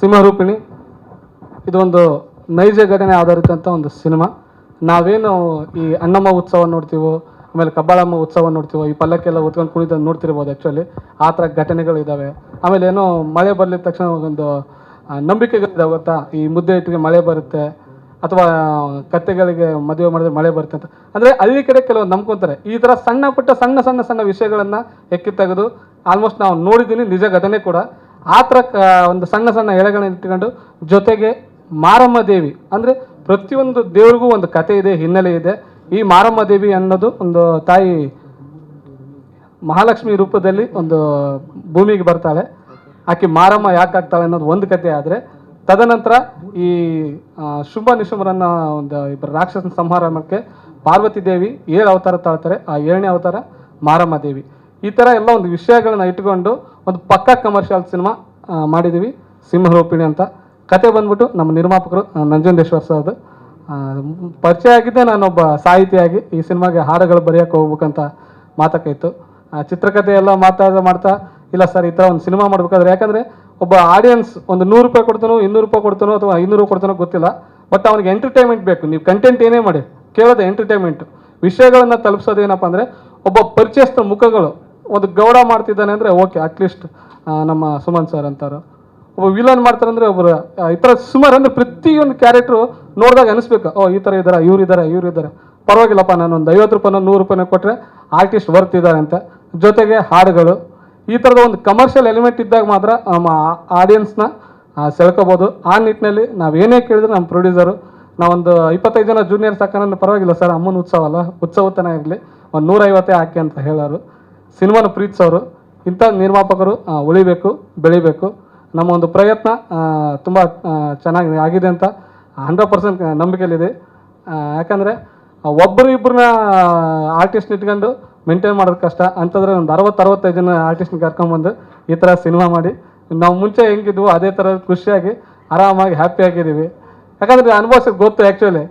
ಸಿಂಹರೂಪಿಣಿ ಇದೊಂದು ನೈಜ ಘಟನೆ ಆಧಾರಿತ ಒಂದು ಸಿನಿಮಾ. ನಾವೇನು ಈ ಅಣ್ಣಮ್ಮ ಉತ್ಸವ ನೋಡ್ತೀವೋ, ಆಮೇಲೆ ಕಬ್ಬಾಳಮ್ಮ ಉತ್ಸವ ನೋಡ್ತೀವೋ, ಈ ಪಲ್ಲಕ್ಕೆಲ್ಲ ಉತ್ಕೊಂಡು ಕುಣಿತ ನೋಡ್ತಿರ್ಬೋದು ಆ್ಯಕ್ಚುಲಿ ಆ ಥರ ಘಟನೆಗಳಿದ್ದಾವೆ ಆಮೇಲೆ ಏನೋ ಮಳೆ ಬರಲಿದ ತಕ್ಷಣ ಒಂದು ನಂಬಿಕೆಗಳಿದೆ ಗೊತ್ತಾ? ಈ ಮುದ್ದೆ ಇಟ್ಟಿಗೆ ಮಳೆ ಬರುತ್ತೆ, ಅಥವಾ ಕತ್ತೆಗಳಿಗೆ ಮದುವೆ ಮಾಡಿದ್ರೆ ಮಳೆ ಬರುತ್ತೆ ಅಂತ. ಅಂದರೆ ಹಳ್ಳಿ ಕಡೆ ಕೆಲವು ನಂಬ್ಕೊಂತಾರೆ. ಈ ಥರ ಸಣ್ಣ ಪುಟ್ಟ ಸಣ್ಣ ಸಣ್ಣ ಸಣ್ಣ ವಿಷಯಗಳನ್ನು ಎಕ್ಕಿ ತೆಗೆದು ಆಲ್ಮೋಸ್ಟ್ ನಾವು ನೋಡಿದ್ದೀನಿ ನಿಜ ಘಟನೆ ಕೂಡ. ಆ ಥರ ಒಂದು ಸಣ್ಣ ಸಣ್ಣ ಎಳೆಗಳನ್ನ ಇಟ್ಕೊಂಡು ಜೊತೆಗೆ ಮಾರಮ್ಮ ದೇವಿ, ಅಂದರೆ ಪ್ರತಿಯೊಂದು ದೇವ್ರಿಗೂ ಒಂದು ಕತೆ ಇದೆ, ಹಿನ್ನೆಲೆ ಇದೆ. ಈ ಮಾರಮ್ಮ ದೇವಿ ಅನ್ನೋದು ಒಂದು ತಾಯಿ ಮಹಾಲಕ್ಷ್ಮಿ ರೂಪದಲ್ಲಿ ಒಂದು ಭೂಮಿಗೆ ಬರ್ತಾಳೆ. ಆಕೆ ಮಾರಮ್ಮ ಯಾಕೆ ಆಗ್ತಾಳೆ ಅನ್ನೋದು ಒಂದು ಕತೆ ಆದರೆ, ತದನಂತರ ಈ ಶುಭ ನಿಶುಂಭರನ್ನ ಒಂದು ಇಬ್ಬರು ರಾಕ್ಷಸನ ಸಂಹಾರ ಪಾರ್ವತಿ ದೇವಿ ಏಳು ಅವತಾರ ತಾಳ್ತಾರೆ. ಆ ಏಳನೇ ಅವತಾರ ಮಾರಮ್ಮ ದೇವಿ. ಈ ಥರ ಎಲ್ಲ ಒಂದು ವಿಷಯಗಳನ್ನ ಇಟ್ಕೊಂಡು ಒಂದು ಪಕ್ಕಾ ಕಮರ್ಷಿಯಲ್ ಸಿನಿಮಾ ಮಾಡಿದ್ದೀವಿ ಸಿಂಹರೂಪಿಣಿ ಅಂತ. ಕತೆ ಬಂದ್ಬಿಟ್ಟು ನಮ್ಮ ನಿರ್ಮಾಪಕರು ನಂಜುಂಡೇಶ್ವರ್ ಸರ್ ಅದು ಪರಿಚಯ ಆಗಿದ್ದೆ ನಾನೊಬ್ಬ ಸಾಹಿತಿಯಾಗಿ ಈ ಸಿನಿಮಾಗೆ ಹಾಡುಗಳು ಬರೆಯೋಕೆ ಹೋಗ್ಬೇಕಂತ ಮಾತಕ್ಕಿತ್ತು ಚಿತ್ರಕಥೆ ಎಲ್ಲ ಮಾತಾಡ ಮಾಡ್ತಾ, ಇಲ್ಲ ಸರ್ ಈ ಥರ ಒಂದು ಸಿನಿಮಾ ಮಾಡ್ಬೇಕಾದ್ರೆ ಯಾಕಂದರೆ ಒಬ್ಬ ಆಡಿಯನ್ಸ್ ಒಂದು ನೂರು ರೂಪಾಯಿ ಕೊಡ್ತಾನೋ, ಇನ್ನೂರು ರೂಪಾಯಿ ಕೊಡ್ತಾನೋ ಅಥವಾ ಐನೂರು ಕೊಡ್ತಾನೋ ಗೊತ್ತಿಲ್ಲ. ಬಟ್ ಅವನಿಗೆ ಎಂಟರ್ಟೈನ್ಮೆಂಟ್ ಬೇಕು. ನೀವು ಕಂಟೆಂಟ್ ಏನೇ ಮಾಡಿ, ಕೇಳೋದು ಎಂಟರ್ಟೈನ್ಮೆಂಟು ವಿಷಯಗಳನ್ನು ತಲುಪಿಸೋದು ಏನಪ್ಪ ಅಂದರೆ, ಒಬ್ಬ ಪರಿಚಯಸ್ಥ ಮುಖಗಳು ಒಂದು ಗೌಡ ಮಾಡ್ತಿದ್ದಾನೆ ಅಂದರೆ ಓಕೆ ಅಟ್ಲೀಸ್ಟ್ ನಮ್ಮ ಸುಮನ್ ಸರ್ ಅಂತಾರೆ. ಒಬ್ಬ ವಿಲನ್ ಮಾಡ್ತಾರೆ ಅಂದ್ರೆ ಒಬ್ಬರು ಈ ಥರ ಸುಮಾರು ಅಂದ್ರೆ ಪ್ರತಿಯೊಂದು ಕ್ಯಾರೆಕ್ಟ್ರು ನೋಡಿದಾಗ ಅನಿಸ್ಬೇಕು. ಓ, ಈ ಥರ ಇದ್ದಾರೆ, ಇವ್ರು ಇದ್ದಾರೆ ಇವ್ರು ಇದ್ದಾರೆ. ಪರವಾಗಿಲ್ಲಪ್ಪ ನಾನು ಒಂದು ಐವತ್ತು ರೂಪಾಯಿನ ನೂರು ರೂಪಾಯಿನ ಕೊಟ್ಟರೆ ಆರ್ಟಿಸ್ಟ್ ವರ್ತ್ ಇದ್ದಾರೆ ಅಂತ. ಜೊತೆಗೆ ಹಾಡುಗಳು. ಈ ಥರದ ಒಂದು ಕಮರ್ಷಿಯಲ್ ಎಲಿಮೆಂಟ್ ಇದ್ದಾಗ ಮಾತ್ರ ನಮ್ಮ ಆಡಿಯನ್ಸ್ನ ಸೆಳ್ಕೋಬೋದು. ಆ ನಿಟ್ಟಿನಲ್ಲಿ ನಾವು ಏನೇ ಕೇಳಿದ್ರು ನಮ್ಮ ಪ್ರೊಡ್ಯೂಸರು ನಾವೊಂದು ಇಪ್ಪತ್ತೈದು ಜನ ಜೂನಿಯರ್ಸ್ ಹಾಕೋಣ ಪರವಾಗಿಲ್ಲ ಸರ್ ಅಮ್ಮನ ಉತ್ಸವ ಅಲ್ಲ, ಉತ್ಸವತನ ಇರಲಿ. ಒಂದು ನೂರೈವತ್ತೇ ಹಾಕಿ ಅಂತ ಹೇಳೋರು. ಸಿನಿಮಾನ ಪ್ರೀತಿಸೋರು, ಇಂಥ ನಿರ್ಮಾಪಕರು ಉಳಿಬೇಕು, ಬೆಳಿಬೇಕು. ನಮ್ಮ ಒಂದು ಪ್ರಯತ್ನ ತುಂಬ ಚೆನ್ನಾಗಿ ಆಗಿದೆ ಅಂತ ಹಂಡ್ರೆಡ್ ಪರ್ಸೆಂಟ್ ನಂಬಿಕೆಯಲ್ಲಿದೆ. ಯಾಕಂದರೆ ಒಬ್ಬರು ಇಬ್ಬರನ್ನ ಆರ್ಟಿಸ್ಟ್ ಇಟ್ಕೊಂಡು ಮೇಂಟೈನ್ ಮಾಡೋದು ಕಷ್ಟ. ಅಂತಂದರೆ ಒಂದು ಅರವತ್ತು, ಅರವತ್ತೈದು ಜನ ಆರ್ಟಿಸ್ಟ್ನ ಕರ್ಕೊಂಬಂದು ಈ ಥರ ಸಿನಿಮಾ ಮಾಡಿ, ನಾವು ಮುಂಚೆ ಹೆಂಗಿದ್ವು, ಅದೇ ಥರ ಖುಷಿಯಾಗಿ, ಆರಾಮಾಗಿ ಹ್ಯಾಪಿಯಾಗಿದ್ದೀವಿ ಯಾಕಂದರೆ ಅನುಭವಿಸೋದು ಗೊತ್ತು ಆ್ಯಕ್ಚುಲಿ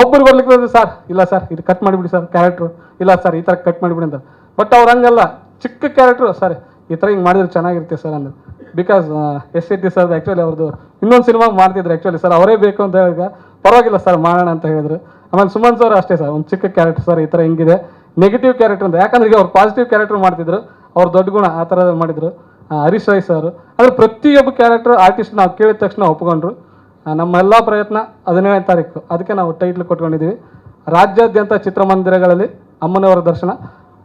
ಒಬ್ಬರು ಬರ್ಲಿಕ್ಕೆ ಸರ್, ಇಲ್ಲ ಸರ್, ಇದು ಕಟ್ ಮಾಡಿಬಿಡಿ ಸರ್ ಕ್ಯಾರೆಕ್ಟ್ರು ಇಲ್ಲ ಸರ್, ಈ ಥರ ಕಟ್ ಮಾಡಿಬಿಡಿ ಅಂತ. ಬಟ್ ಅವ್ರು ಹಂಗಲ್ಲ. ಚಿಕ್ಕ ಕ್ಯಾರೆಕ್ಟ್ರು ಸರ್ ಈ ಥರ ಹಿಂಗೆ ಮಾಡಿದ್ರೆ ಚೆನ್ನಾಗಿರುತ್ತೆ ಸರ್ ಅಂದ್ರೆ. Because S C T sir actually ಅವ್ರದ್ದು ಇನ್ನೊಂದು ಸಿನಿಮಾ ಮಾಡ್ತಿದ್ರು ಆ್ಯಕ್ಚುಲಿ ಸರ್ ಅವರೇ ಬೇಕು ಅಂತ ಹೇಳಿದ. ಪರವಾಗಿಲ್ಲ ಸರ್ ಮಾಡೋಣ ಅಂತ ಹೇಳಿದ್ರು. ಆಮೇಲೆ ಸುಮನ್ ಸರ್ ಅಷ್ಟೇ ಸರ್ ಒಂದು ಚಿಕ್ಕ ಕ್ಯಾರೆಕ್ಟರ್ ಸರ್ ಈ ಥರ ಹಿಂಗಿದೆ. ನೆಗೆಟಿವ್ ಕ್ಯಾರೆಕ್ಟರ್ ಅಂತ ಯಾಕಂದ್ರೆ ಈಗ ಅವ್ರು ಪಾಸಿಟಿವ್ ಕ್ಯಾರೆಕ್ಟರ್ ಮಾಡ್ತಿದ್ರು. ಅವ್ರು ದೊಡ್ಡ ಗುಣ ಆ ಥರ ಮಾಡಿದ್ರು. ಹರೀಶ್ ರೈ ಸರ್ ಅಂದರೆ ಪ್ರತಿಯೊಬ್ಬ ಕ್ಯಾರೆಕ್ಟರ್ ಆರ್ಟಿಸ್ಟ್ ನಾವು ಕೇಳಿದ ತಕ್ಷಣ ಒಪ್ಕೊಂಡ್ರು. ನಮ್ಮೆಲ್ಲ ಪ್ರಯತ್ನ ಹದಿನೇಳನೇ ತಾರೀಕು. ಅದಕ್ಕೆ ನಾವು ಟೈಟ್ಲ್ ಕೊಟ್ಕೊಂಡಿದ್ದೀವಿ ರಾಜ್ಯಾದ್ಯಂತ ಚಿತ್ರಮಂದಿರಗಳಲ್ಲಿ ಅಮ್ಮನವರ ದರ್ಶನ.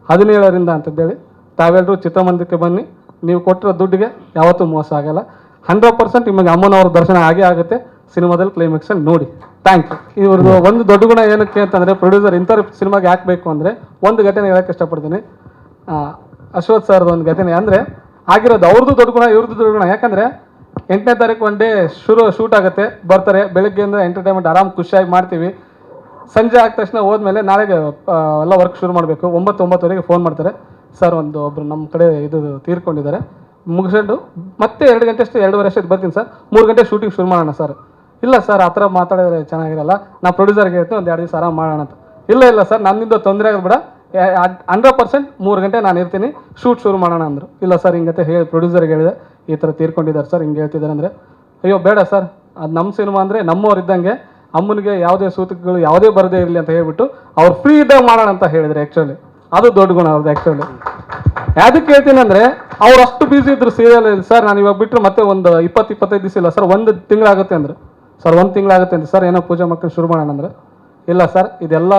ಹದಿನೇಳರಿಂದ ಅಂತಂದೇಳಿ ತಾವೆಲ್ಲರೂ ಚಿತ್ರಮಂದಿರಕ್ಕೆ ಬನ್ನಿ. ನೀವು ಕೊಟ್ಟಿರೋ ದುಡ್ಡಿಗೆ ಯಾವತ್ತೂ ಮೋಸ ಆಗಲ್ಲ. ಹಂಡ್ರೆಡ್ ಪರ್ಸೆಂಟ್ ನಿಮಗೆ ಅಮ್ಮನವರ ದರ್ಶನ ಆಗೇ ಆಗುತ್ತೆ. ಸಿನಿಮಾದಲ್ಲಿ ಕ್ಲೈಮ್ಯಾಕ್ಸಲ್ಲಿ ನೋಡಿ. ಥ್ಯಾಂಕ್ ಯು ಇವ್ರದ್ದು ಒಂದು ದೊಡ್ಡ ಗುಣ ಏನಕ್ಕೆ ಅಂತಂದರೆ ಪ್ರೊಡ್ಯೂಸರ್ ಇಂಥವ್ರ ಸಿನಿಮಾಗೆ ಹಾಕಬೇಕು ಅಂದರೆ ಒಂದು ಘಟನೆ ಹೇಳೋಕ್ಕೆ ಇಷ್ಟಪಡ್ತೀನಿ. ಅಶ್ವಥ್ ಸರ್ದು ಒಂದು ಘಟನೆ ಅಂದರೆ ಆಗಿರೋದು ಅವ್ರದ್ದು ದೊಡ್ಡ ಗುಣ ಇವ್ರದ್ದು ದೊಡ್ಡ ಗುಣ. ಯಾಕಂದರೆ ಎಂಟನೇ ತಾರೀಕು ಒನ್ ಡೇ ಶುರು ಶೂಟ್ ಆಗುತ್ತೆ. ಬರ್ತಾರೆ ಬೆಳಗ್ಗೆಯಿಂದ ಎಂಟರ್ಟೈನ್ಮೆಂಟ್ ಆರಾಮ್ ಖುಷಿಯಾಗಿ ಮಾಡ್ತೀವಿ. ಸಂಜೆ ಆದ ತಕ್ಷಣ ಹೋದ್ಮೇಲೆ ನಾಳೆಗೆ ಎಲ್ಲ ವರ್ಕ್ ಶುರು ಮಾಡಬೇಕು. ಒಂಬತ್ತು, ಒಂಬತ್ತುವರೆಗೆ ಫೋನ್ ಮಾಡ್ತಾರೆ. ಸರ್ ಒಂದು ಒಬ್ರು ನಮ್ಮ ಕಡೆ ಇದು ತೀರ್ಕೊಂಡಿದ್ದಾರೆ. ಮುಗಿಸ್ಕೊಂಡು ಮತ್ತೆ ಎರಡು ಗಂಟೆ ಅಷ್ಟು, ಎರಡೂವರೆ ಅಷ್ಟು ಬರ್ತೀನಿ ಸರ್ ಮೂರು ಗಂಟೆ ಶೂಟಿಂಗ್ ಶುರು ಮಾಡೋಣ ಸರ್ ಇಲ್ಲ ಸರ್ ಆ ಥರ ಮಾತಾಡಿದ್ರೆ ಚೆನ್ನಾಗಿರಲ್ಲ. ನಾ ಪ್ರೊಡ್ಯೂಸರ್ಗೆ ಹೇಳ್ತೀನಿ, ಒಂದು ಎರಡು ದಿವಸ ಆರಾಮ್ ಮಾಡೋಣ ಅಂತ. ಇಲ್ಲ ಇಲ್ಲ ಸರ್ ನನ್ನಿಂದ ತೊಂದರೆ ಆಗಬೇಡ ಹಂಡ್ರೆಡ್ ಪರ್ಸೆಂಟ್ ಮೂರು ಗಂಟೆ ನಾನು ಇರ್ತೀನಿ. ಶೂಟ್ ಶುರು ಮಾಡೋಣ ಅಂದರು. ಇಲ್ಲ ಸರ್ ಹಿಂಗತೆ ಹೇಳಿ ಪ್ರೊಡ್ಯೂಸರ್ಗೆ ಹೇಳಿದೆ. ಈ ಥರ ತೀರ್ಕೊಂಡಿದ್ದಾರೆ ಸರ್ ಹಿಂಗೆ ಹೇಳ್ತಿದ್ದಾರೆ ಅಂದರೆ. ಅಯ್ಯೋ, ಬೇಡ ಸರ್ ಅದು ನಮ್ಮ ಸಿನಿಮಾ ಅಂದರೆ ನಮ್ಮವ್ರು ಇದ್ದಂಗೆ. ಅಮ್ಮನಿಗೆ ಯಾವುದೇ ಸೂತಕಗಳು ಯಾವುದೇ ಬರದೇ ಇರಲಿ ಅಂತ ಹೇಳ್ಬಿಟ್ಟು ಅವ್ರು ಫ್ರೀ ಇದ್ದಾಗ ಮಾಡೋಣ ಅಂತ ಹೇಳಿದ್ರು ಆ್ಯಕ್ಚುಲಿ ಅದು ದೊಡ್ಡ ಗುಣ ಅವ್ರದ್ದು ಆ್ಯಕ್ಚುಲಿ ಯಾವ್ದಕ್ಕೆ ಹೇಳ್ತೀನಿ ಅಂದರೆ, ಅವ್ರು ಅಷ್ಟು ಬ್ಯುಸಿ ಇದ್ರು ಸೀರಿಯಲ್ ಸರ್, ನಾನು ಇವಾಗ ಬಿಟ್ಟರೆ ಮತ್ತೆ ಒಂದು ಇಪ್ಪತ್ತು, ಇಪ್ಪತ್ತೈದು ದಿವಸ ಇಲ್ಲ, ಸರ್, ಒಂದು ತಿಂಗಳಾಗುತ್ತೆ ಅಂದ್ರೆ. ಸರ್, ಒಂದು ತಿಂಗಳಾಗುತ್ತೆ ಅಂತ ಸರ್, ಏನೋ ಪೂಜೆ ಮಕ್ಕಳು ಶುರು ಮಾಡೋಣ ಅಂದ್ರೆ. ಇಲ್ಲ, ಸರ್, ಇದೆಲ್ಲ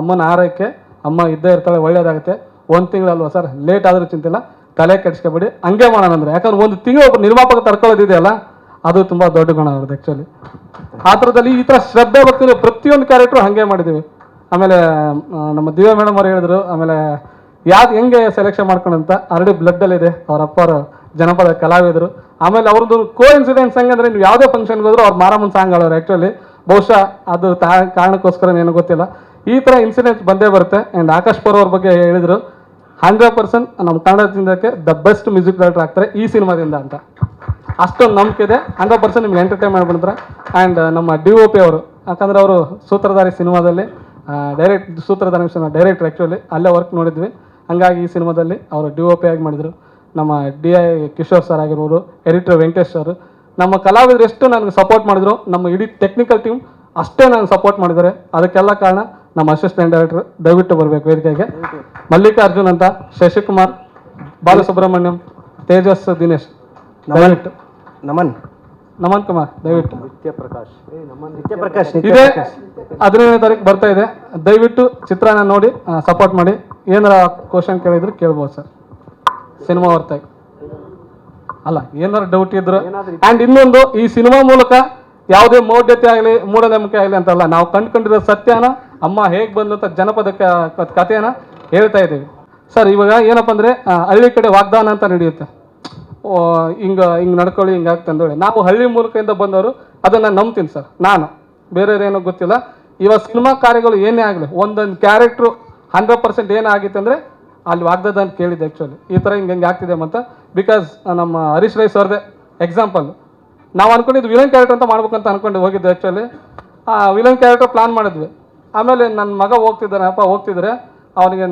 ಅಮ್ಮನ ಆರೈಕೆ, ಅಮ್ಮ ಇದ್ದೇ ಇರ್ತಾಳೆ, ಒಳ್ಳೇದಾಗುತ್ತೆ. ಒಂದು ತಿಂಗಳಲ್ವಾ, ಸರ್? ಲೇಟ್ ಆದರೂ ಚಿಂತಿಲ್ಲ. ತಲೆ ಕೆಡಿಸ್ಕೊಬೇಡಿ, ಹಂಗೆ ಮಾಡೋಣ ಅಂದರೆ. ಯಾಕಂದ್ರೆ ಒಂದು ತಿಂಗಳು ಒಬ್ಬ ನಿರ್ಮಾಪಕ ತಡ್ಕೊಳ್ಳೋದಿದೆಯಲ್ಲ ಅದು ತುಂಬ ದೊಡ್ಡ ಗುಣ ಅವ್ರದ್ದು ಆ್ಯಕ್ಚುಲಿ ಆ ಥರದಲ್ಲಿ ಈ ಥರ ಶ್ರದ್ಧೆ ಬರ್ತೀವಿ ಪ್ರತಿಯೊಂದು ಕ್ಯಾರೆಕ್ಟ್ರು ಹಾಗೆ ಮಾಡಿದ್ದೀವಿ. ಆಮೇಲೆ ನಮ್ಮ ದಿವ್ಯ ಮೇಡಮ್ ಅವ್ರು ಹೇಳಿದ್ರು, ಆಮೇಲೆ ಯಾವ್ದು ಹೆಂಗೆ ಸೆಲೆಕ್ಷನ್ ಮಾಡ್ಕೊಂಡಂತ ಆಲ್ರೆಡಿ ಬ್ಲಡ್ಡಲ್ಲಿದೆ ಅವ್ರ ಅಪ್ಪರು ಜನಪದ ಕಲಾವಿದರು. ಆಮೇಲೆ ಅವ್ರದ್ದು ಕೋ ಇನ್ಸಿಡೆನ್ಸ್ ಹೆಂಗಂದ್ರೆ ನೀವು ಯಾವುದೇ ಫಂಕ್ಷನ್ಗೆ ಹೋದ್ರು ಅವ್ರು ಮಾರಮ್ಮನ ಸಾಂಗ್ ಆಡೋರು ಆ್ಯಕ್ಚುಲಿ ಬಹುಶಃ ಅದು ತಾ, ಕಾರಣಕ್ಕೋಸ್ಕರ ಏನು ಗೊತ್ತಿಲ್ಲ. ಈ ಥರ ಇನ್ಸಿಡೆಂಟ್ಸ್ ಬಂದೇ ಬರುತ್ತೆ. ಆ್ಯಂಡ್ ಆಕಾಶ್ ಪರ್ ಅವ್ರ ಬಗ್ಗೆ ಹೇಳಿದರು, ಹಂಡ್ರೆಡ್ ಪರ್ಸೆಂಟ್ ನಮ್ಮ ಕನ್ನಡದಿಂದಕ್ಕೆ ದ ಬೆಸ್ಟ್ ಮ್ಯೂಸಿಕ್ ಡೈರೆಕ್ಟರ್ ಆಗ್ತಾರೆ ಈ ಸಿನಿಮಾದಿಂದ ಅಂತ. ಅಷ್ಟೊಂದು ನಂಬಿಕೆ ಇದೆ. ಹಂಡ್ರೆಡ್ ಪರ್ಸೆಂಟ್ ನಿಮ್ಗೆ ಎಂಟರ್ಟೈನ್ ಮಾಡಿಬಿಡ್ತಾರೆ ಆ್ಯಂಡ್ ನಮ್ಮ ಡಿ ಒ ಪಿ ಅವರು ಯಾಕಂದ್ರೆ ಅವರು ಸೂತ್ರಧಾರಿ ಸಿನಿಮಾದಲ್ಲಿ direct Sutradhari cinema director actually ಅಲ್ಲೇ ವರ್ಕ್ ನೋಡಿದ್ವಿ. ಹಂಗಾಗಿ ಈ ಸಿನಿಮಾದಲ್ಲಿ ಅವರು ಡಿ ಒ ಪಿ ಆಗಿ ಮಾಡಿದರು. ನಮ್ಮ ಡಿ ಐ ಕಿಶೋರ್ ಸರ್ ಆಗಿರ್ಬೋದು ಎಡಿಟರ್ ವೆಂಕಟೇಶ್ ಸರ್ ನಮ್ಮ ಕಲಾವಿದರು ಎಷ್ಟು ನನಗೆ ಸಪೋರ್ಟ್ ಮಾಡಿದ್ರು ನಮ್ಮ ಇಡೀ ಟೆಕ್ನಿಕಲ್ ಟೀಮ್ ಅಷ್ಟೇ ನನಗೆ ಸಪೋರ್ಟ್ ಮಾಡಿದ್ದಾರೆ. ಅದಕ್ಕೆಲ್ಲ ಕಾರಣ ನಮ್ಮ ಅಸಿಸ್ಟೆಂಟ್ ಡೈರೆಕ್ಟರ್ ದಯವಿಟ್ಟು ಬರಬೇಕು ವೇದಿಕೆಗೆ. ಮಲ್ಲಿಕಾರ್ಜುನ್ ಅಂತ ಶಶಿಕುಮಾರ್ ಬಾಲಸುಬ್ರಹ್ಮಣ್ಯಂ ತೇಜಸ್ ದಿನೇಶ್ ದಯವಿಟ್ಟು. ನಮನ್. ನಮನ್ ಕುಮಾರ್ ದಯವಿಟ್ಟು. ನಿತ್ಯ ಪ್ರಕಾಶ್ ನಿತ್ಯ ಪ್ರಕಾಶ್ ಇದೆ. ಹದಿನೈದನೇ ತಾರೀಕು ಬರ್ತಾ ಇದೆ. ದಯವಿಟ್ಟು ಚಿತ್ರನ ನೋಡಿ ಸಪೋರ್ಟ್ ಮಾಡಿ. ಏನಾರ ಕ್ವಶನ್ ಕೇಳಿದ್ರು ಕೇಳ್ಬೋದು ಸರ್. ಸಿನಿಮಾ ಹೊರತಾಗಿ. ಅಲ್ಲ ಏನಾರ ಡೌಟ್ ಇದ್ರು ಅಂಡ್ ಇನ್ನೊಂದು ಈ ಸಿನಿಮಾ ಮೂಲಕ ಯಾವುದೇ ಮೌಢ್ಯತೆ ಆಗಲಿ ಮೂಢನಂಬಿಕೆ ಆಗಲಿ ಅಂತಲ್ಲ ನಾವು ಕಂಡುಕೊಂಡಿರೋ ಸತ್ಯನ ಅಮ್ಮ ಹೇಗೆ ಬಂದಂತ ಜನಪದ ಕಥೆನ ಹೇಳ್ತಾ ಇದ್ದೀವಿ. ಸರ್ ಇವಾಗ ಏನಪ್ಪ ಅಂದ್ರೆ ಹಳ್ಳಿ ಕಡೆ ವಾಗ್ದಾನ ಅಂತ ನಡೆಯುತ್ತೆ. ಹಿಂಗ, ಹಿಂಗೆ ನಡ್ಕೊಳ್ಳಿ, ಹಿಂಗೆ ಆಗ್ತಂದೇಳಿ ನಾವು ಹಳ್ಳಿ ಮೂಲಕದಿಂದ ಬಂದವರು ಅದನ್ನ ನಂಬ್ತೀನಿ ಸರ್, ನಾನು. ಬೇರೆಯವ್ರೇನೋ ಗೊತ್ತಿಲ್ಲ. ಇವಾಗ ಸಿನಿಮಾ ಕಾರ್ಯಗಳು ಏನೇ ಆಗಲಿ, ಒಂದೊಂದು ಕ್ಯಾರೆಕ್ಟ್ರು ಹಂಡ್ರೆಡ್ ಪರ್ಸೆಂಟ್ ಏನಾಗಿತ್ತು ಅಂದರೆ ಅಲ್ಲಿ ವಾಗ್ದದ ಅಂತ ಕೇಳಿದ್ದೆ ಆ್ಯಕ್ಚುಲಿ ಈ ಥರ ಹಿಂಗೆ ಹಿಂಗೆ ಆಗ್ತಿದೆ ಅಂತ. ಬಿಕಾಸ್ ನಮ್ಮ ಹರೀಶ್ ರೈ ಸರ್ದೆ ಎಕ್ಸಾಂಪಲ್ ನಾವು ಅಂದ್ಕೊಂಡಿದ್ದು ವಿಲನ್ ಕ್ಯಾರೆಕ್ಟರ್ ಅಂತ ಮಾಡ್ಬೇಕಂತ ಅಂದ್ಕೊಂಡು ಹೋಗಿದ್ದೆ ಆ್ಯಕ್ಚುಲಿ ಆ ವಿಲನ್ ಕ್ಯಾರೆಕ್ಟರ್ ಪ್ಲಾನ್ ಮಾಡಿದ್ವಿ. ಆಮೇಲೆ ನನ್ನ ಮಗ ಹೋಗ್ತಿದ್ದಾನೆ, ಅಪ್ಪ ಹೋಗ್ತಿದ್ರೆ ಅವನಿಗೆ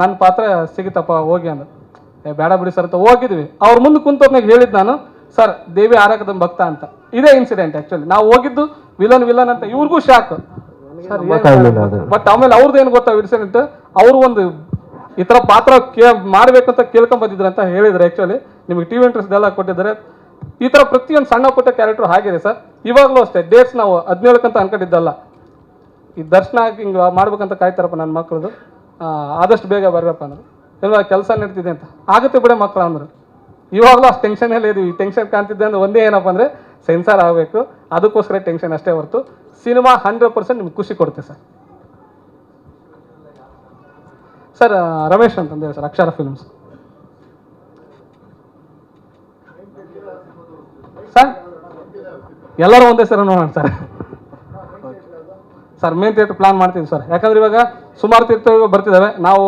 ನನ್ನ ಪಾತ್ರ ಸಿಗುತ್ತಪ್ಪ, ಹೋಗಿ ಅಂದ. ಏ ಬೇಡ ಬಿಡಿ ಸರ್ ಅಂತ ಹೋಗಿದ್ವಿ. ಅವ್ರ ಮುಂದೆ ಕುಂತವ್ರನಾಗ ಹೇಳಿದ್ ನಾನು ಸರ್ ದೇವಿ ಆರಾಕದ ಭಕ್ತ ಅಂತ. ಇದೇ ಇನ್ಸಿಡೆಂಟ್ ಆ್ಯಕ್ಚುಲಿ ನಾವು ಹೋಗಿದ್ದು ವಿಲನ್ ವಿಲನ್ ಅಂತ ಇವ್ರಿಗೂ ಶಾಕ್ ಸರ್ ಬಟ್ ಆಮೇಲೆ ಅವ್ರದ್ದು ಏನು ಗೊತ್ತಾ ಇನ್ಸಿಡೆಂಟ್ ಅವರು ಒಂದು ಈ ಥರ ಪಾತ್ರ ಕೇ ಮಾಡ್ಬೇಕಂತ ಕೇಳ್ಕೊಂಡ್ ಬಂದಿದ್ರು ಅಂತ ಹೇಳಿದ್ರು ಆ್ಯಕ್ಚುಲಿ ನಿಮಗೆ ಟಿವಿ ಇಂಟ್ರೆಸ್ಟ್ ಎಲ್ಲ ಕೊಟ್ಟಿದ್ದಾರೆ. ಈ ಥರ ಪ್ರತಿಯೊಂದು ಸಣ್ಣ ಪುಟ್ಟ ಕ್ಯಾರೆಕ್ಟರ್ ಆಗಿದೆ ಸರ್. ಇವಾಗಲೂ ಅಷ್ಟೇ ಡೇಟ್ಸ್ ನಾವು ಹದಿನೇಳಕ್ಕಂತ ಅನ್ಕೊಂಡಿದ್ದಲ್ಲ. ಈ ದರ್ಶನ ಹಿಂಗೆ ಮಾಡ್ಬೇಕಂತ ಕಾಯ್ತಾರಪ್ಪ ನನ್ನ ಮಕ್ಕಳದು ಆದಷ್ಟು ಬೇಗ ಬರ್ರಪ್ಪ ಅಂದ್ರೆ ಎಲ್ಲ ಕೆಲಸ ನಡೀತಿದೆ ಅಂತ. ಆಗುತ್ತೆ ಬಿಡೆ ಮಕ್ಕಳು ಅಂದರು. ಇವಾಗಲೂ ಅಷ್ಟು ಟೆನ್ಷನಲ್ಲಿ ಇದೀವಿ. ಟೆನ್ಷನ್ ಕಾಣ್ತಿದ್ದೆ ಅಂದ್ರೆ ಒಂದೇ ಏನಪ್ಪ ಅಂದರೆ ಸೆನ್ಸಾರ್ ಆಗಬೇಕು. ಅದಕ್ಕೋಸ್ಕರ ಟೆನ್ಷನ್ ಅಷ್ಟೇ ಹೊರತು ಸಿನಿಮಾ ಹಂಡ್ರೆಡ್ ಪರ್ಸೆಂಟ್ ನಿಮ್ಗೆ ಖುಷಿ ಕೊಡುತ್ತೆ ಸರ್. ಸರ್ ರಮೇಶ್ ಅಂತಂದೇಳಿ ಸರ್, ಅಕ್ಷರ ಫಿಲ್ಮ್ಸ್ ಸರ್, ಎಲ್ಲರೂ ಒಂದೇ ಸರ್ ನೋಡೋಣ sir. Sir main theatre plan ಮಾಡ್ತೀವಿ ಸರ್. ಯಾಕಂದ್ರೆ ಇವಾಗ ಸುಮಾರು ತೀರ್ಥ ಬರ್ತಿದ್ದಾವೆ ನಾವು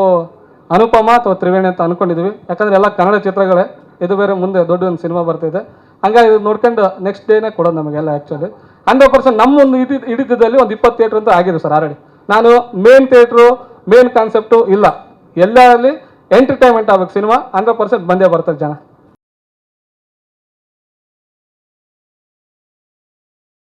ಅನುಪಮ ಅಥವಾ ತ್ರಿವೇಣಿ ಅಂತ ಅನ್ಕೊಂಡಿದ್ವಿ. ಯಾಕಂದ್ರೆ ಎಲ್ಲ ಕನ್ನಡ ಚಿತ್ರಗಳೇ. ಇದು ಬೇರೆ ಮುಂದೆ ದೊಡ್ಡ ಒಂದು ಸಿನಿಮಾ ಬರ್ತಿದೆ. ಹಂಗಾಗಿ ಇದು ನೋಡ್ಕೊಂಡು ನೆಕ್ಸ್ಟ್ ಡೇನೇ ಕೊಡೋದು ನಮಗೆಲ್ಲ ಆ್ಯಕ್ಚುಲಿ ಹಂಡ್ರೆಡ್ ಪರ್ಸೆಂಟ್ ನಮ್ಮ ಒಂದು ಇಡಿ ಒಂದು ಇಪ್ಪತ್ತು ಥಿಯೇಟ್ರ್ ಅಂತ ಆಗಿದೆ ಸರ್ ಆಲ್ರೆಡಿ ನಾನು ಮೇನ್ ಥಿಯೇಟ್ರು ಮೇನ್ ಕಾನ್ಸೆಪ್ಟು ಇಲ್ಲ. ಎಲ್ಲರಲ್ಲಿ ಎಂಟರ್ಟೈನ್ಮೆಂಟ್ ಆಗ್ಬೇಕು ಸಿನಿಮಾ. ಹಂಡ್ರೆಡ್ ಪರ್ಸೆಂಟ್ ಬಂದೇ ಬರ್ತಾರೆ ಜನ.